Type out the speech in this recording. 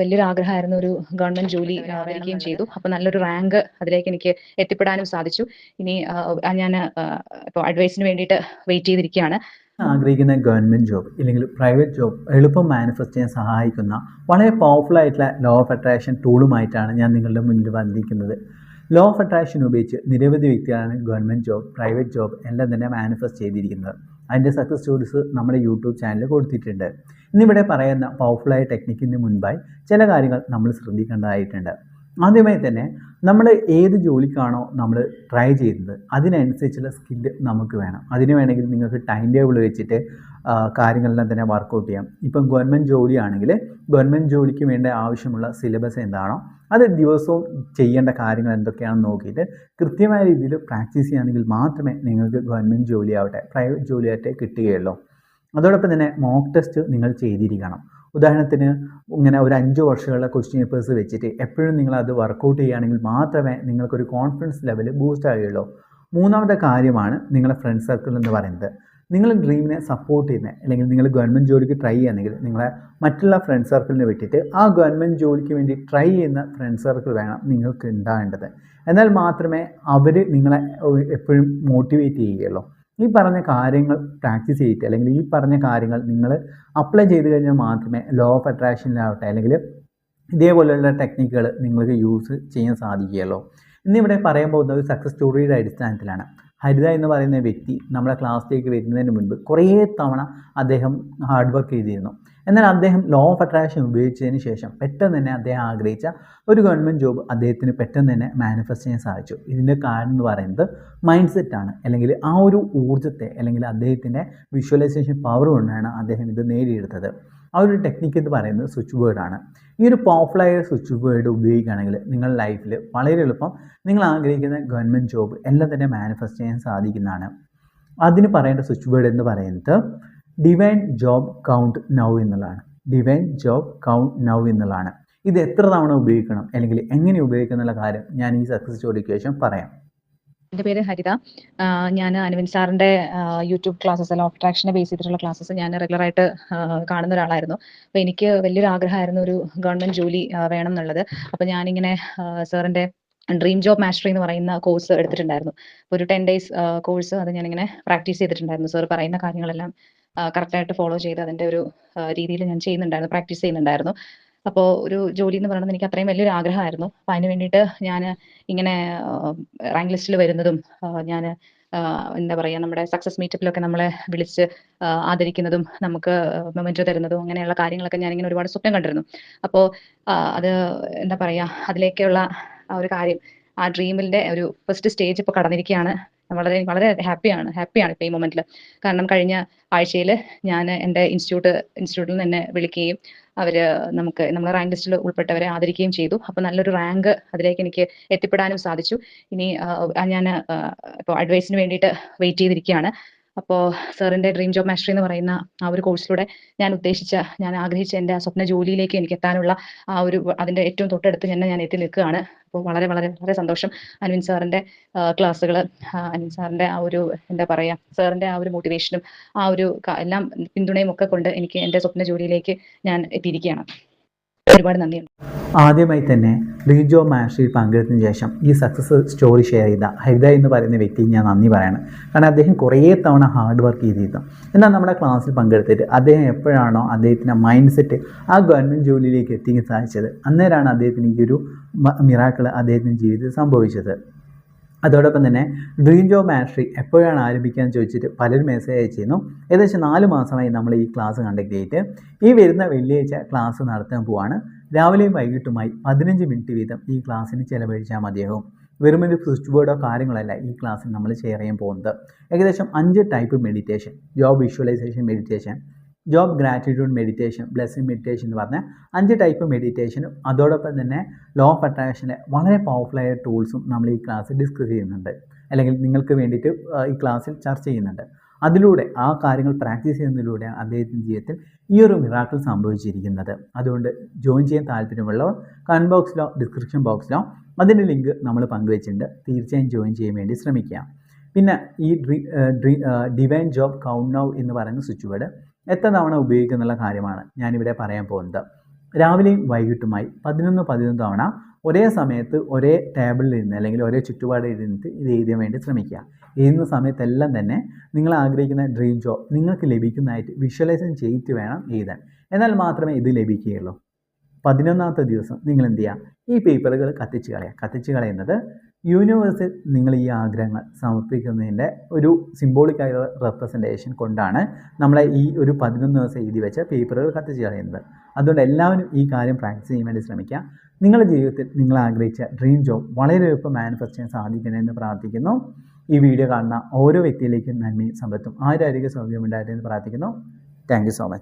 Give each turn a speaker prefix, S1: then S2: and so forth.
S1: വലിയൊരു ആഗ്രഹമായിരുന്നു ഒരു ഗവൺമെന്റ് ജോലി വരികയും ചെയ്തു. അപ്പൊ നല്ലൊരു റാങ്ക് അതിലേക്ക് എനിക്ക് എത്തിപ്പെടാനും സാധിച്ചു. ഇനി ഞാൻ ഇപ്പോൾ അഡ്വൈസിന് വേണ്ടിയിട്ട് വെയിറ്റ് ചെയ്തിരിക്കുകയാണ്.
S2: ആഗ്രഹിക്കുന്ന ഗവൺമെന്റ് ജോബ് ഇല്ലെങ്കിൽ പ്രൈവറ്റ് ജോബ് എളുപ്പം മാനിഫെസ്റ്റ് ചെയ്യാൻ സഹായിക്കുന്ന വളരെ പവർഫുൾ ആയിട്ടുള്ള ലോ ഓഫ് അട്രാക്ഷൻ ടൂളുമായിട്ടാണ് ഞാൻ നിങ്ങളുടെ മുന്നിൽ വന്നിരിക്കുന്നത്. ലോ ഓഫ് അട്രാക്ഷൻ ഉപയോഗിച്ച് നിരവധി വ്യക്തികളാണ് ഗവൺമെന്റ് ജോബ് പ്രൈവറ്റ് ജോബ് എല്ലാം തന്നെ മാനിഫെസ്റ്റ് ചെയ്തിരിക്കുന്നത്. അതിന്റെ സക്സസ് സ്റ്റോറീസ് നമ്മുടെ യൂട്യൂബ് ചാനലിൽ കൊടുത്തിട്ടുണ്ട്. ഇന്നിവിടെ പറയുന്ന പവർഫുള്ളായ ടെക്നിക്കിന് മുൻപായി ചില കാര്യങ്ങൾ നമ്മൾ ശ്രദ്ധിക്കേണ്ടതായിട്ടുണ്ട്. ആദ്യമായി തന്നെ നമ്മൾ ഏത് ജോലിക്കാണോ നമ്മൾ ട്രൈ ചെയ്യുന്നത് അതിനനുസരിച്ചുള്ള സ്കില്ല് നമുക്ക് വേണം. അതിന് വേണമെങ്കിൽ നിങ്ങൾക്ക് ടൈം ടേബിൾ വെച്ചിട്ട് കാര്യങ്ങളെല്ലാം തന്നെ വർക്കൗട്ട് ചെയ്യാം. ഇപ്പം ഗവൺമെന്റ് ജോലിയാണെങ്കിൽ ഗവൺമെന്റ് ജോലിക്ക് വേണ്ട ആവശ്യമുള്ള സിലബസ് എന്താണോ അത് ദിവസവും ചെയ്യേണ്ട കാര്യങ്ങൾ എന്തൊക്കെയാണെന്ന് നോക്കിയിട്ട് കൃത്യമായ രീതിയിൽ പ്രാക്ടീസ് ചെയ്യുകയാണെങ്കിൽ മാത്രമേ നിങ്ങൾക്ക് ഗവൺമെന്റ് ജോലിയാവട്ടെ പ്രൈവറ്റ് ജോലിയാവട്ടെ കിട്ടുകയുള്ളൂ. അതോടൊപ്പം തന്നെ മോക്ക് ടെസ്റ്റ് നിങ്ങൾ ചെയ്തിരിക്കണം. ഉദാഹരണത്തിന് ഇങ്ങനെ ഒരു അഞ്ച് വർഷമുള്ള ക്വസ്റ്റ്യൻ പേപ്പേഴ്സ് വെച്ചിട്ട് എപ്പോഴും നിങ്ങൾ അത് വർക്കൗട്ട് ചെയ്യുകയാണെങ്കിൽ മാത്രമേ നിങ്ങൾക്കൊരു കോൺഫിഡൻസ് ലെവൽ ബൂസ്റ്റ് ആവുകയുള്ളൂ. മൂന്നാമത്തെ കാര്യമാണ് നിങ്ങളുടെ ഫ്രണ്ട് സർക്കിൾ എന്ന് പറയുന്നത്. നിങ്ങൾ ഡ്രീമിനെ സപ്പോർട്ട് ചെയ്യുന്ന അല്ലെങ്കിൽ നിങ്ങൾ ഗവൺമെന്റ് ജോലിക്ക് ട്രൈ ചെയ്യുകയാണെങ്കിൽ നിങ്ങളെ മറ്റുള്ള ഫ്രണ്ട് സർക്കിളിനെ വിട്ടിട്ട് ആ ഗവൺമെന്റ് ജോലിക്ക് വേണ്ടി ട്രൈ ചെയ്യുന്ന ഫ്രണ്ട് സർക്കിൾ വേണം നിങ്ങൾക്ക് ഉണ്ടാകേണ്ടത്. എന്നാൽ മാത്രമേ അവർ നിങ്ങളെ എപ്പോഴും മോട്ടിവേറ്റ് ചെയ്യുകയുള്ളൂ. ഈ പറഞ്ഞ കാര്യങ്ങൾ പ്രാക്ടീസ് ചെയ്തിട്ട് അല്ലെങ്കിൽ ഈ പറഞ്ഞ കാര്യങ്ങൾ നിങ്ങൾ അപ്ലൈ ചെയ്ത് കഴിഞ്ഞാൽ മാത്രമേ ലോ ഓഫ് അട്രാക്ഷനിലാവട്ടെ അല്ലെങ്കിൽ ഇതേപോലെയുള്ള ടെക്നിക്കുകൾ നിങ്ങൾക്ക് യൂസ് ചെയ്യാൻ സാധിക്കുകയുള്ളൂ. ഇന്നിവിടെ പറയാൻ പോകുന്നത് സക്സസ് സ്റ്റോറിയുടെ അടിസ്ഥാനത്തിലാണ്. ഹരിത എന്ന് പറയുന്ന വ്യക്തി നമ്മുടെ ക്ലാസ്സിലേക്ക് വരുന്നതിന് മുൻപ് കുറേ തവണ അദ്ദേഹം ഹാർഡ് വർക്ക് ചെയ്തിരുന്നു. എന്നാൽ അദ്ദേഹം ലോ ഓഫ് അട്രാക്ഷൻ ഉപയോഗിച്ചതിന് ശേഷം പെട്ടെന്ന് തന്നെ അദ്ദേഹം ആഗ്രഹിച്ച ഒരു ഗവൺമെന്റ് ജോബ് അദ്ദേഹത്തിന് പെട്ടെന്ന് തന്നെ മാനിഫെസ്റ്റ് ചെയ്യാൻ സാധിച്ചു. ഇതിന്റെ കാരണം എന്ന് പറയുന്നത് മൈൻഡ് സെറ്റാണ് അല്ലെങ്കിൽ ആ ഒരു ഊർജത്തെ അല്ലെങ്കിൽ അദ്ദേഹത്തിന്റെ വിഷ്വലൈസേഷൻ പവർ കൊണ്ടാണ് അദ്ദേഹം ഇത് നേടിയെടുത്തത്. ആ ഒരു ടെക്നിക്ക് എന്ന് പറയുന്നത് സ്വിച്ച് ബേർഡാണ് ഈ ഒരു പവർഫുള്ളായ സ്വിച്ച് വേർഡ് ഉപയോഗിക്കുകയാണെങ്കിൽ നിങ്ങളുടെ ലൈഫിൽ വളരെ എളുപ്പം നിങ്ങൾ ആഗ്രഹിക്കുന്ന ഗവൺമെന്റ് ജോബ് എല്ലാം തന്നെ മാനിഫെസ്റ്റ് ചെയ്യാൻ സാധിക്കുന്നതാണ്. അതിന് പറയേണ്ട സ്വിച്ച് വേർഡ് എന്ന് പറയുന്നത് ഡിവൈൻ ജോബ് കൗണ്ട് നൗ എന്നുള്ളതാണ്. ഡിവൈൻ ജോബ് കൗണ്ട് നൗ എന്നുള്ളതാണ്. ഇത് എത്ര തവണ ഉപയോഗിക്കണം അല്ലെങ്കിൽ എങ്ങനെ ഉപയോഗിക്കണം എന്നുള്ള കാര്യം ഞാൻ ഈ സക്സസ് സ്റ്റോറിക്ക് ശേഷം പറയാം.
S1: എന്റെ പേര് ഹരിത. ഞാൻ അനുവിൻ സാറിന്റെ യൂട്യൂബ് ക്ലാസ്സസ് അല്ല ഓപ്ട്രാക്ഷനെ ബേസ് ചെയ്തിട്ടുള്ള ക്ലാസ്സസ് ഞാൻ റെഗുലർ ആയിട്ട് കാണുന്ന ഒരാളായിരുന്നു. അപ്പോൾ എനിക്ക് വലിയൊരു ആഗ്രഹമായിരുന്നു ഒരു ഗവൺമെന്റ് ജോലി വേണം എന്നുള്ളത്. അപ്പോൾ ഞാനിങ്ങനെ സാറിന്റെ ഡ്രീം ജോബ് മാസ്റ്ററി എന്ന് പറയുന്ന കോഴ്സ് എടുത്തിട്ടുണ്ടായിരുന്നു. ഒരു ടെൻ ഡേയ്സ് കോഴ്സ് അത് ഞാനിങ്ങനെ പ്രാക്ടീസ് ചെയ്തിട്ടുണ്ടായിരുന്നു. സാർ പറയുന്ന കാര്യങ്ങളെല്ലാം കറക്റ്റായിട്ട് ഫോളോ ചെയ്ത് അതിന്റെ ഒരു രീതിയിൽ ഞാൻ ചെയ്യുന്നുണ്ടായിരുന്നു പ്രാക്ടീസ് ചെയ്യുന്നുണ്ടായിരുന്നു. അപ്പോൾ ഒരു ജോലി എന്ന് പറയുന്നത് എനിക്ക് അത്രയും വലിയൊരു ആഗ്രഹമായിരുന്നു. അപ്പോൾ അതിന് വേണ്ടിയിട്ട് ഞാൻ ഇങ്ങനെ റാങ്ക് ലിസ്റ്റിൽ വരുന്നതും ഞാൻ എന്താ പറയുക നമ്മുടെ സക്സസ് മീറ്റപ്പിലൊക്കെ നമ്മളെ വിളിച്ച് ആദരിക്കുന്നതും നമുക്ക് മൊമെന്റോ തരുന്നതും അങ്ങനെയുള്ള കാര്യങ്ങളൊക്കെ ഞാൻ ഇങ്ങനെ ഒരുപാട് സ്വപ്നം കണ്ടിരുന്നു. അപ്പോ അത് എന്താ പറയുക അതിലേക്കുള്ള ആ ഒരു കാര്യം ആ ഡ്രീമിന്റെ ഒരു ഫസ്റ്റ് സ്റ്റേജ് ഇപ്പോൾ കടന്നിരിക്കുകയാണ്. വളരെ വളരെ ഹാപ്പിയാണ് ഹാപ്പിയാണ് ഇപ്പൊ ഈ മൊമെന്റിൽ കാരണം കഴിഞ്ഞ ആഴ്ചയിൽ ഞാൻ എന്റെ ഇൻസ്റ്റിറ്റ്യൂട്ട് ഇൻസ്റ്റിറ്റ്യൂട്ടിൽ നിന്ന് എന്നെ വിളിക്കുകയും അവർ നമുക്ക് നമ്മളെ റാങ്ക് ലിസ്റ്റിൽ ഉൾപ്പെട്ടവരെ ആദരിക്കുകയും ചെയ്തു. അപ്പോൾ നല്ലൊരു റാങ്ക് അതിലേക്ക് എനിക്ക് എത്തിപ്പെടാനും സാധിച്ചു. ഇനി ഞാൻ ഇപ്പോൾ അഡ്വൈസിന് വേണ്ടിയിട്ട് വെയിറ്റ് ചെയ്തിരിക്കുകയാണ്. അപ്പോൾ സാറിന്റെ ഡ്രീം ജോബ് മാസ്റ്ററി എന്ന് പറയുന്ന ആ ഒരു കോഴ്സിലൂടെ ഞാൻ ഉദ്ദേശിച്ച ഞാൻ ആഗ്രഹിച്ച എന്റെ ആ സ്വപ്ന ജോലിയിലേക്ക് എനിക്ക് എത്താനുള്ള ആ ഒരു അതിന്റെ ഏറ്റവും തൊട്ടടുത്ത് തന്നെ ഞാൻ എത്തി നിൽക്കുകയാണ്. അപ്പോൾ വളരെ വളരെ വളരെ സന്തോഷം അനുവിൻ സാറിന്റെ ക്ലാസ്സുകൾ അനുവിൻ സാറിന്റെ ആ ഒരു എന്താ പറയുക സാറിന്റെ ആ ഒരു മോട്ടിവേഷനും ആ ഒരു എല്ലാം പിന്തുണയും ഒക്കെ കൊണ്ട് എനിക്ക് എന്റെ സ്വപ്ന ജോലിയിലേക്ക് ഞാൻ എത്തിയിരിക്കുകയാണ്. ഒരുപാട് നന്ദിയുണ്ട്.
S2: ആദ്യമായി തന്നെ റീജോ മാഷിൽ പങ്കെടുത്തതിന് ശേഷം ഈ സക്സസ് സ്റ്റോറി ഷെയർ ചെയ്ത ഹരിത എന്ന് പറയുന്ന വ്യക്തി ഞാൻ നന്ദി പറയണം. കാരണം അദ്ദേഹം കുറേ തവണ ഹാർഡ് വർക്ക് ചെയ്തിരുന്നു. എന്നാൽ നമ്മുടെ ക്ലാസ്സിൽ പങ്കെടുത്തിട്ട് അദ്ദേഹം എപ്പോഴാണോ അദ്ദേഹത്തിന്റെ മൈൻഡ് സെറ്റ് ആ ഗവൺമെന്റ് ജോലിയിലേക്ക് എത്തിക്കാൻ സാധിച്ചത് അന്നേരമാണ് അദ്ദേഹത്തിന് ഈ ഒരു മിറാക്കിൾ അദ്ദേഹത്തിന്റെ ജീവിതത്തിൽ സംഭവിച്ചത്. അതോടൊപ്പം തന്നെ ഡ്രീം ജോബ് മാസ്റ്ററി എപ്പോഴാണ് ആരംഭിക്കുക എന്ന് ചോദിച്ചിട്ട് പലരും മെസ്സേജ് അയച്ചിരുന്നു. ഏകദേശം നാല് മാസമായി നമ്മൾ ഈ ക്ലാസ് കണ്ടക്ട് ചെയ്തിട്ട് ഈ വരുന്ന വെള്ളിയാഴ്ച ക്ലാസ് നടത്താൻ പോവാണ്. രാവിലെയും വൈകിട്ടുമായി പതിനഞ്ച് മിനിറ്റ് വീതം ഈ ക്ലാസ്സിന് ചിലവഴിച്ചാൽ മതിയാകും വെറും ഒരു സ്വിച്ച് ബോർഡോ കാര്യങ്ങളല്ല ഈ ക്ലാസ്സിൽ നമ്മൾ ഷെയർ ചെയ്യാൻ പോകുന്നത്. ഏകദേശം അഞ്ച് type meditation job visualisation meditation job gratitude meditation blessing meditation എന്ന് പറഞ്ഞ അഞ്ച് ടൈപ്പ് മെഡിറ്റേഷനും അതോടൊപ്പം തന്നെ ലോ ഓഫ് അട്രാക്ഷന്റെ വളരെ പവർഫുള്ളായ ടൂൾസും നമ്മൾ ഈ ക്ലാസ്സിൽ ഡിസ്കസ് ചെയ്യുന്നുണ്ട്. അല്ലെങ്കിൽ നിങ്ങൾക്ക് വേണ്ടിയിട്ട് ഈ ക്ലാസ്സിൽ ചർച്ച ചെയ്യുന്നുണ്ട്. അതിലൂടെ ആ കാര്യങ്ങൾ പ്രാക്ടീസ് ചെയ്യുന്നതിലൂടെയാണ് അദ്ദേഹത്തിന്റെ ജീവിതത്തിൽ ഈ ഒരു മിറാക്കിൾ സംഭവിച്ചിരിക്കുന്നത്. അതുകൊണ്ട് ജോയിൻ ചെയ്യാൻ താല്പര്യമുള്ളവർ കമന്റ് ബോക്സിലോ ഡിസ്ക്രിപ്ഷൻ ബോക്സിലോ അതിന്റെ ലിങ്ക് നമ്മൾ പങ്കുവച്ചിട്ടുണ്ട്. തീർച്ചയായും ജോയിൻ ചെയ്യാൻ വേണ്ടി ശ്രമിക്കുക പിന്നെ ഈ ഡിവൈൻ ജോബ് കൗണ്ട് നൗ എന്ന് പറയുന്ന സ്വിച്ച് വേർഡ് എത്ര തവണ ഉപയോഗിക്കുന്നുള്ള കാര്യമാണ് ഞാനിവിടെ പറയാൻ പോകുന്നത്. രാവിലെയും വൈകിട്ടുമായി പതിനൊന്ന് പതിനൊന്ന് തവണ ഒരേ സമയത്ത് ഒരേ ടേബിളിൽ ഇരുന്ന് അല്ലെങ്കിൽ ഒരേ ചുറ്റുപാടിൽ ഇരുന്നിട്ട് ഇത് എഴുതാൻ വേണ്ടി ശ്രമിക്കുക. എഴുതുന്ന സമയത്തെല്ലാം തന്നെ നിങ്ങൾ ആഗ്രഹിക്കുന്ന ഡ്രീം ജോബ് നിങ്ങൾക്ക് ലഭിക്കുന്നതായിട്ട് വിഷ്വലൈസേഷൻ ചെയ്തിട്ട് വേണം എഴുതാൻ. എന്നാൽ മാത്രമേ ഇത് ലഭിക്കുകയുള്ളൂ. പതിനൊന്നാമത്തെ ദിവസം നിങ്ങൾ എന്ത് ചെയ്യുക? ഈ പേപ്പറുകൾ കത്തിച്ച് കളയുക. കത്തിച്ച് കളയുന്നത് യൂണിവേഴ്സിൽ നിങ്ങൾ ഈ ആഗ്രഹങ്ങൾ സമർപ്പിക്കുന്നതിന്റെ ഒരു സിംബോളിക്കായ റെപ്രസെന്റേഷൻ കൊണ്ടാണ് നമ്മളെ ഈ ഒരു പതിനൊന്ന് ദിവസം എഴുതി വെച്ച പേപ്പറുകൾ കത്തിച്ച് കളയുന്നത്. അതുകൊണ്ട് എല്ലാവരും ഈ കാര്യം പ്രാക്ടീസ് ചെയ്യാൻ വേണ്ടി ശ്രമിക്കുക. നിങ്ങളുടെ ജീവിതത്തിൽ നിങ്ങൾ ആഗ്രഹിച്ച ഡ്രീം ജോബ് വളരെ എളുപ്പം മാനിഫെസ്റ്റ് ചെയ്യാൻ സാധിക്കണമെന്ന് പ്രാർത്ഥിക്കുന്നു. ഈ വീഡിയോ കാണുന്ന ഓരോ വ്യക്തിയിലേക്കും നന്മയും സമ്പത്തും ആരോഗ്യ സൗകര്യം ഉണ്ടായിട്ടെന്ന് പ്രാർത്ഥിക്കുന്നു. Thank so much